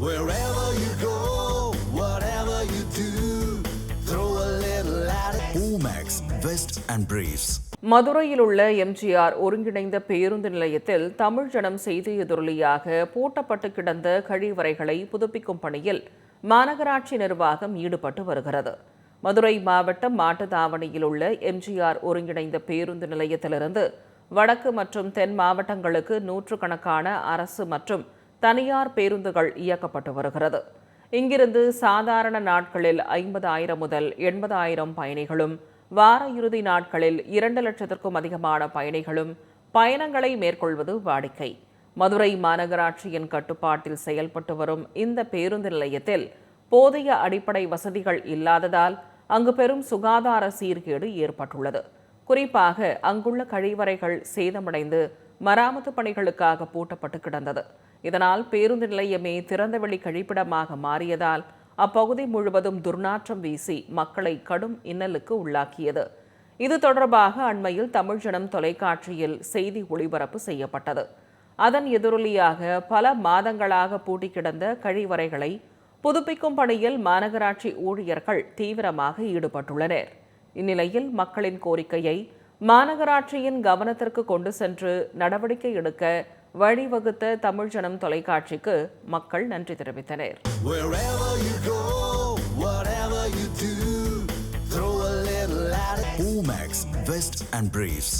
Wherever you go, whatever you do, throw a little at it. Omax, Vest and Briefs. மதுரையில் உள்ள எம்ஜிஆர் ஒருங்கிணைந்த பேருந்து நிலையத்தில் தமிழ் ஜனம் செய்தி எதிரொலியாக பூட்டப்பட்டு கிடந்த கழிவறைகளை புதுப்பிக்கும் பணியில் மாநகராட்சி நிர்வாகம் ஈடுபட்டு வருகிறது மதுரை மாவட்டம் மாட்டுத்தாவணியில் உள்ள எம்ஜிஆர் ஒருங்கிணைந்த பேருந்து நிலையத்திலிருந்து வடக்கு மற்றும் தென் மாவட்டங்களுக்கு நூற்றுக்கணக்கான அரசு மற்றும் தனியார் பேருந்துகள் இயக்கப்பட்டு வருகிறது. இங்கிருந்து சாதாரண நாட்களில் ஐம்பதாயிரம் முதல் எண்பதாயிரம் பயணிகளும் வார இறுதி நாட்களில் இரண்டு லட்சத்திற்கும் அதிகமான பயணிகளும் பயணங்களை மேற்கொள்வது வாடிக்கை. மதுரை மாநகராட்சியின் கட்டுப்பாட்டில் செயல்பட்டு வரும் இந்த பேருந்து நிலையத்தில் போதிய அடிப்படை வசதிகள் இல்லாததால் அங்கு பெரும் சுகாதார சீர்கேடு ஏற்பட்டுள்ளது. குறிப்பாக அங்குள்ள கழிவறைகள் சேதமடைந்து மராமத்து பணிகளுக்காக பூட்டப்பட்டு கிடந்தது. இதனால் பேருந்து நிலையமே திறந்தவெளி கழிப்பிடமாக மாறியதால் அப்பகுதி முழுவதும் துர்நாற்றம் வீசி மக்களை கடும் இன்னலுக்கு உள்ளாக்கியது. இது தொடர்பாக அண்மையில் தமிழ் ஜனம் தொலைக்காட்சியில் செய்தி ஒளிபரப்பு செய்யப்பட்டது. அதன் எதிரொலியாக பல மாதங்களாக பூட்டி கிடந்த கழிவறைகளை புதுப்பிக்கும் பணியில் மாநகராட்சி ஊழியர்கள் தீவிரமாக ஈடுபட்டுள்ளனர். இந்நிலையில் மக்களின் கோரிக்கையை மாநகராட்சியின் கவனத்திற்கு கொண்டு சென்று நடவடிக்கை எடுக்க வழிவகுத்த தமிழ் ஜனம் தொலைக்காட்சிக்கு மக்கள் நன்றி தெரிவித்தனர் Omax, and Briefs.